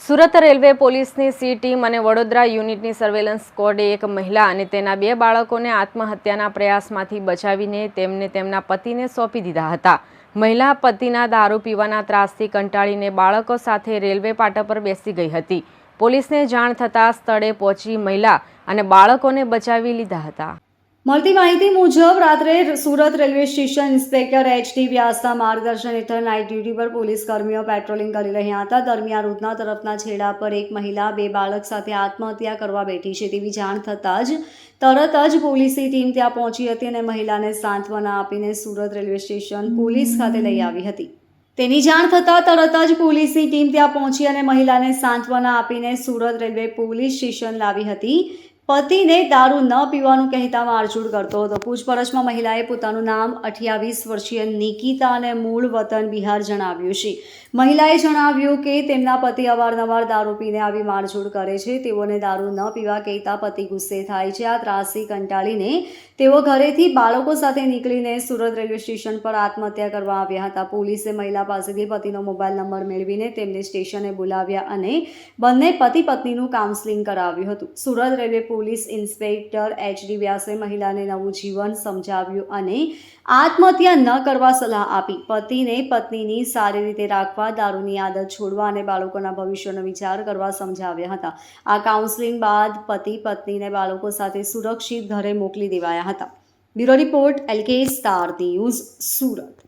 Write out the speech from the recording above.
Surat railway પોલીસની C team અને વડોદરા યુનિટની સર્વેલન્સ સ્કોડે એક મહિલા અને તેના બે બાળકોને આત્મહત્યાના પ્રયાસમાંથી બચાવીને તેમને તેમના પતિને સોંપી દીધા હતા. મહિલા પતિના દારૂ પીવાના ત્રાસથી કંટાળીને બાળકો સાથે રેલવે પાટા પર બેસી ગઈ હતી. પોલીસને જાણ થતાં સ્થળે પહોંચી મહિલા અને બાળકોને બચાવી લીધા હતા. મળતી માહિતી મુજબ રાત્રે Surat railway station inspector H D વ્યાસના માર્ગદર્શન હેઠળ નાઇટ ડ્યુટી પર પોલીસ કર્મીઓ પેટ્રોલિંગ કરી રહ્યા હતા. દરમિયાન ઉધના તરફના છેડા પર એક મહિલા, બે બાળક સાથે આત્મહત્યા કરવા બેઠી છે. તેવી જાણ થતાં જ તરત જ પોલીસની ટીમ ત્યાં પહોંચી હતી અને મહિલાને સાંત્વના આપીને સુરત રેલવે સ્ટેશન પોલીસ ખાતે લઈ આવી હતી. તેની જાણ થતાં તરત જ પોલીસની ટીમ ત્યાં પહોંચી અને મહિલાને સાંત્વના આપીને સુરત રેલવે પોલીસ સ્ટેશન લાવી હતી. પતિને દારૂ ન પીવાનું કહેતા મારઝૂડ કરતો હતો. પૂછપરછમાં મહિલાએ પોતાનું નામ અઠ્યાવીસ વર્ષીય નિકિતા અને મૂળ વતન બિહાર જણાવ્યું છે. મહિલાએ જણાવ્યું કે તેમના પતિ અવારનવાર દારૂ પીને આવી મારઝૂડ કરે છે. તેઓને દારૂ ન પીવા કહેતા પતિ ગુસ્સે થાય છે. આ ત્રાસથી કંટાળીને તેઓ ઘરેથી બાળકો સાથે નીકળીને સુરત રેલવે સ્ટેશન પર આત્મહત્યા કરવા આવ્યા હતા. પોલીસે મહિલા પાસેથી પતિનો મોબાઈલ નંબર મેળવીને તેમને સ્ટેશને બોલાવ્યા અને બંને પતિ પત્નીનું કાઉન્સેલિંગ કરાવ્યું હતું. Surat railway police inspector H D વ્યાસે મહિલાને નવું જીવન સમજાવ્યું અને આત્મહત્યા ન કરવા સલાહ આપી. પતિને પત્નીની સારી રીતે રાખવા, દારૂની આદત છોડવા અને બાળકોના ભવિષ્યનો વિચાર કરવા સમજાવ્યા હતા. આ કાઉન્સેલિંગ બાદ પતિ પત્નીને બાળકો સાથે સુરક્ષિત ઘરે મોકલી દેવાયા હતા. Bureau report L K star news Surat.